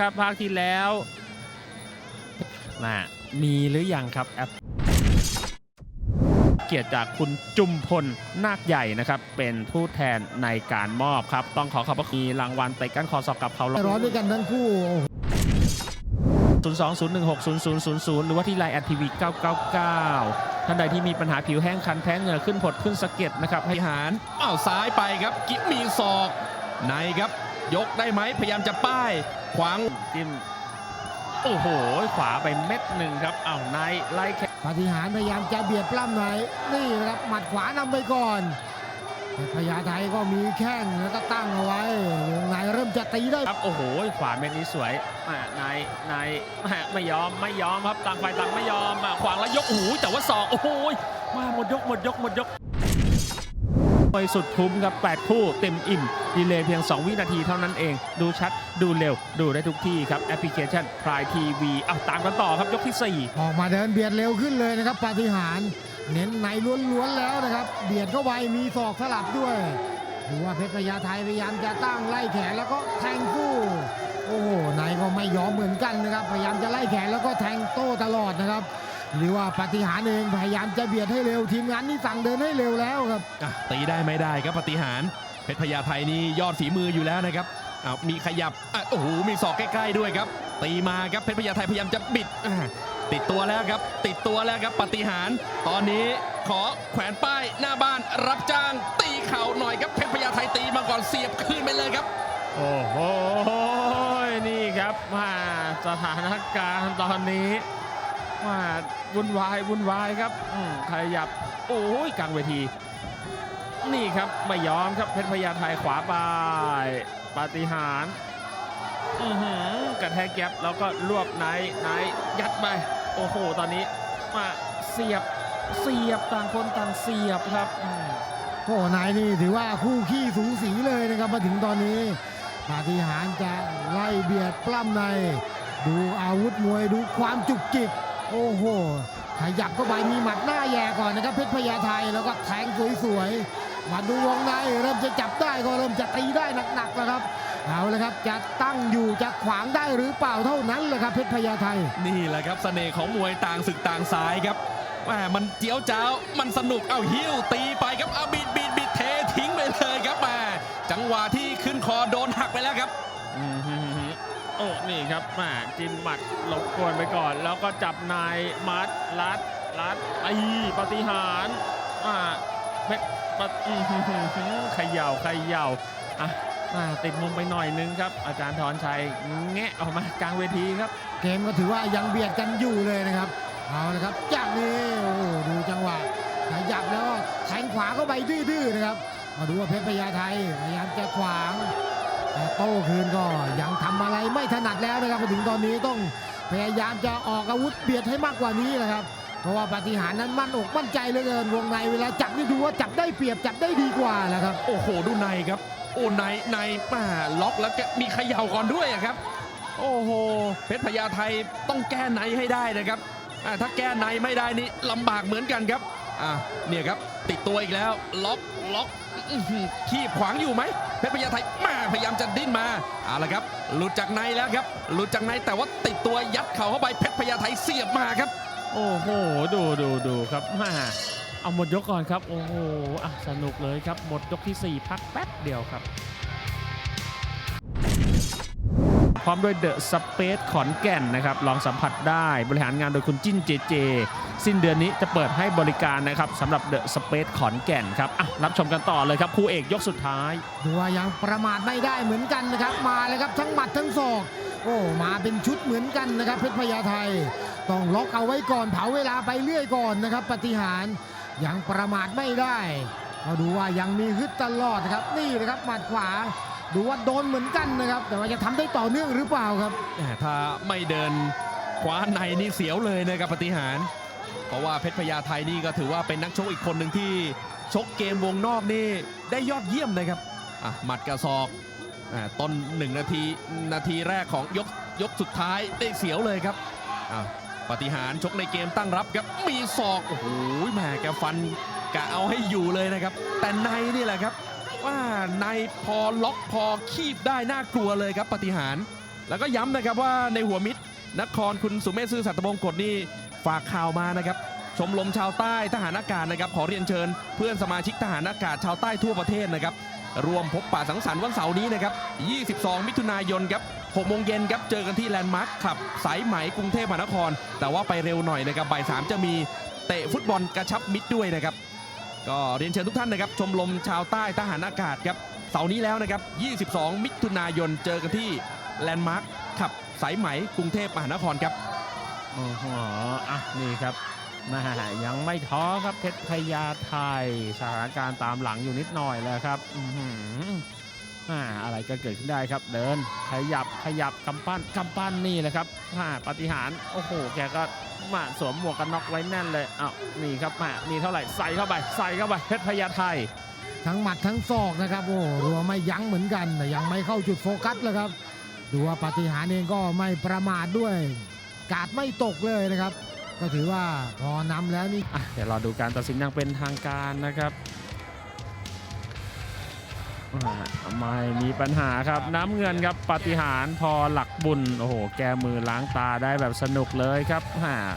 ครับภาคที่แล้วน่ะมีหรือยังครับแอปเกียรติจากคุณจุมพลนาคใหญ่นะครับ เป็นผู้แทนในการมอบครับ ต้องขอขอบพระคุณมีรางวัลเตะก้านคอสอบกับเขาร้อนด้วยกันทั้งคู่โอ้โห020160000 หรือว่าที่ไลน์แอดทีวี999 ท่านใดที่มีปัญหาผิวแห้งคันแพ้เหงื่อขึ้นผดขึ้นสะเก็ดนะครับให้บริหารอ้าวซ้ายไปครับ กิฟมีศอกในครับ ยกได้ไหมพยายามจะป้ายขวางจิ้มโอ้โห ขวาไปเม็ดหนึ่งครับอ้าวนายไล่แขนปาฏิหาริย์พยายามจะเบียดปล้ำหน่อยนี่นะครับหมัดขวานำไปก่อนพญาไทก็มีแข้งแล้วก็ตั้งเอาไว้วงในเริ่มจะตีได้ครับโอ้โห ขวาเม็ดนี้สวยอ่านายนายแหม่ไม่ยอมไม่ยอมครับต่างฝ่ายต่างไม่ยอมอะขวางแล้วยกโอ้โหแต่ว่าศอกโอ้โหมาหมดยกหมดยกหมดยก ไปสุดคุ้มครับ 8 คู่เต็มอิ่ม ดีเลยเพียง 2 วินาทีเท่านั้นเอง ดูชัดดูเร็ว ดูได้ทุกที่ครับ แอปพลิเคชันพ i ทีวีอ้าตามกันต่อครับยกที่ 4 ออกมาเดินเบียดเร็วขึ้นเลยนะครับปาฏิหาริย์เน้นในล้วนๆแล้วนะครับเบียดเข้าไปมีศอกสลับด้วยดูว่าเพชรพญาไทยพยายามจะตั้งไล่แขนแล้วก็แทงคู่โอ้โหในก็ไม่ยอมเหมือนกันนะครับ พยายามจะไล่แขนแล้วก็แทงโต้ตลอดนะครับ หรือว่าปาฏิหาริย์เองพยายามจะเบียดให้เร็ว ทีมงานนี่สั่งเดินให้เร็วแล้วครับอะตีได้ไม่ได้ครับปฏิหารเพชรพญาไทนี่ยอดฝีมืออยู่แล้วนะครับอ้าวมีขยับอะโอ้โหมีศอกใกล้ๆด้วยครับ ตีมาครับเพชรพญาไทพยายามจะบิดอะติดตัวแล้วครับ ติดตัวแล้วครับปฏิหาร ตอนนี้ขอแขวนป้ายหน้าบ้านรับจ้าง ตีเข่าหน่อยครับเพชรพญาไทตีมาก่อนเสียบคืนไปเลยครับ โอ้โห นี่ครับมาสถานการณ์ตอนนี้ มาวุ่นวายวุ่นวายครับขยับ โอ้ยกลางเวที นี่ครับไม่ยอมครับเพชรพญาไทยขวาไปปาฏิหาริย์อื้อหือกระแทกแก๊บแล้วก็รวบไหนไหนยัดไป โอ้โห ตอนนี้มาเสียบเสียบต่างคนต่างเสียบครับโอ้นายนี่ถือว่าคู่ขี้สูสีเลยนะครับมาถึงตอนนี้ปาฏิหาริย์จะไล่เบียดปล้ำใน ดูอาวุธมวยดูความจุกจิก โอ้โหขยับเข้าไปมีหมัดหน้าแย่ก่อนนะครับเพชรพญาไทแล้วก็แทงสวยๆมาดูวงในเริ่มจะจับได้ก็เริ่มจะตีได้หนักๆแล้วครับเอาเลยครับจะตั้งอยู่จะขวางได้หรือเปล่าเท่านั้นแหละครับเพชรพญาไทนี่แหละครับเสน่ห์ของมวยต่างศึกต่างสายครับแหมมันเจียวจ้าวมันสนุกเอาหิ้วตีไปครับเอาบิดบิดบิดเททิ้งไปเลยครับแหมจังหวะที่ขึ้นคอโดนหักไปแล้วครับ อืมฮึ่มๆโอ้นี่ครับแมาจิ้มหมัดหลบกวนไปก่อน แล้วก็จับนายมัดรัดรัดไอ้ปฏิหารย์อ่าเพชรปะอืมฮึ่มๆเขย่าเขย่าอะอ่าติดมุมไปหน่อยนึงครับ อาจารย์ธรชัยแงะออกมากลางเวทีครับ เกมก็ถือว่ายังเบียดกันอยู่เลยนะครับเอาละครับจากนี้โอ้ดูจังหวะขยับแล้วแทงขวาเข้าไปดื้อๆนะครับ มาดูว่าเพชรพญาไทยพยายามจะขวาง โต้คืนก็ยังทำอะไรไม่ถนัดแล้วนะครับมาถึงตอนนี้ต้องพยายามจะออกอาวุธเบียดให้มากกว่านี้นะครับ เพราะว่าปฏิหารนั้นมั่นอกมั่นใจเหลือเกินวงในเวลาจับนี่ดูว่าจับได้เปรียบจับได้ดีกว่าแหละครับ โอ้โหดูในครับ โอ้ในในป่าล็อกแล้วแกมีเขย่าก่อนด้วยครับ โอ้โหเพชรพญาไทยต้องแก้ในให้ได้นะครับถ้าแก้ในไม่ได้นี่ลำบากเหมือนกันครับ อะเนี่ยครับติดตัวอีกแล้ว ล็อกล็อกขีบขวางอยู่ไหมเพชรพญาไทมาพยายามจะดิ้นมาเอาละครับ หลุดจากในแล้วครับ หลุดจากในแต่ว่าติดตัวยัดเข่าเข้าไปเพชรพญาไทเสียบมาครับ โอ้โห ดูดูดูครับมาเอาหมดยกก่อนครับ โอ้โหสนุกเลยครับ หมดยกที่ 4 พักแป๊บเดียวครับ ร้อมด้วยเดอะสเปซขอนแก่นนะครับลองสัมผัสได้บริหารงานโดยคุณจิ้นเจเจ สิ้นเดือนนี้จะเปิดให้บริการนะครับสำหรับเดอะสเปซขอนแก่นครับอะรับชมกันต่อเลยครับคู่เอกยกสุดท้ายดูว่ายังประมาทไม่ได้เหมือนกันนะครับมาเลยครับทั้งหมัดทั้งศอกโอ้มาเป็นชุดเหมือนกันนะครับเพชรพญาไทยต้องล็อกเอาไว้ก่อนเผาเวลาไปเรื่อยก่อนนะครับ ปฏิหารยังประมาทไม่ได้ก็ดูว่ายังมีฮึดตลอดนะครับนี่นะครับหมัดขวา ดูว่าโดนเหมือนกันนะครับ แต่ว่าจะทำได้ต่อเนื่องหรือเปล่าครับ ถ้าไม่เดินคว้าในนี่เสียวเลยนะครับปฏิหาร เพราะว่าเพชรพญาไทยนี่ก็ถือว่าเป็นนักชกอีกคนหนึ่งที่ชกเกมวงนอกนี่ได้ยอดเยี่ยมนะครับอะหมัดกระซอกต้นหนึ่งนาทีนาทีแรกของยกยกสุดท้ายได้เสียวเลยครับอะปฏิหารชกในเกมตั้งรับครับมีศอกโอ้โหแหมแกฟันกะเอาให้อยู่เลยนะครับ แต่ในนี่แหละครับ ว่าในพอล็อกพอคีบได้น่ากลัวเลยครับปฏิหาร แล้วก็ย้ำนะครับว่าในหัวมิตรนครคุณสุเมธซื่อสัตย์บงกฎนี่ฝากข่าวมานะครับชมรมชาวใต้ทหารอากาศนะครับขอเรียนเชิญ เพื่อนสมาชิกทหารอากาศชาวใต้ทั่วประเทศนะครับรวมพบป่าสังสรรค์วันเสาร์นี้นะครับ 22 มิถุนายนครับ6โมงเย็นครับ เจอกันที่แลนด์มาร์คขับ สายไหมกรุงเทพมหานคร แต่ว่าไปเร็วหน่อยนะครับ บ่ายสามจะมีเตะฟุตบอลกระชับมิตรด้วยนะครับ ก็เรียนเชิญทุกท่านนะครับ ชมรมชาวใต้ทหารอากาศครับเสาร์นี้แล้วนะครับ 22 มิถุนายนเจอกันที่แลนด์มาร์คขับสายไหมกรุงเทพมหานครครับโอ้โหอะนี่ครับแม่ยังไม่ท้อครับเพชรพญาไทยสถานการณ์ตามหลังอยู่นิดหน่อยแล้วครับอื้อหืออ่าอะไรก็เกิดขึ้นได้ครับ เดินขยับขยับกำปั้นกำปั้นนี่แหละครับอ่าปฏิหารโอ้โหแกก็ มาสวมหมวกกันน็อกไว้แน่นเลยอ้าวนี่ครับมานี่เท่าไหร่ใส่เข้าไปใส่เข้าไปเพชรพญาไทยทั้งหมัดทั้งศอกนะครับโอ้รัวไม่ยั้งเหมือนกันแต่ยังไม่เข้าจุดโฟกัสเลยครับ ดูว่าปาฏิหาริย์เองก็ไม่ประมาทด้วย กาดไม่ตกเลยนะครับ ก็ถือว่าพอนำแล้วนี่อะเดี๋ยวเราดูการตัดสินอย่างเป็นทางการนะครับอ่าไม่มีปัญหาครับน้ำเงินครับปาฏิหารย์พอหลักบุญโอ้โหแกมือล้างตาได้แบบสนุกเลยครับอ่า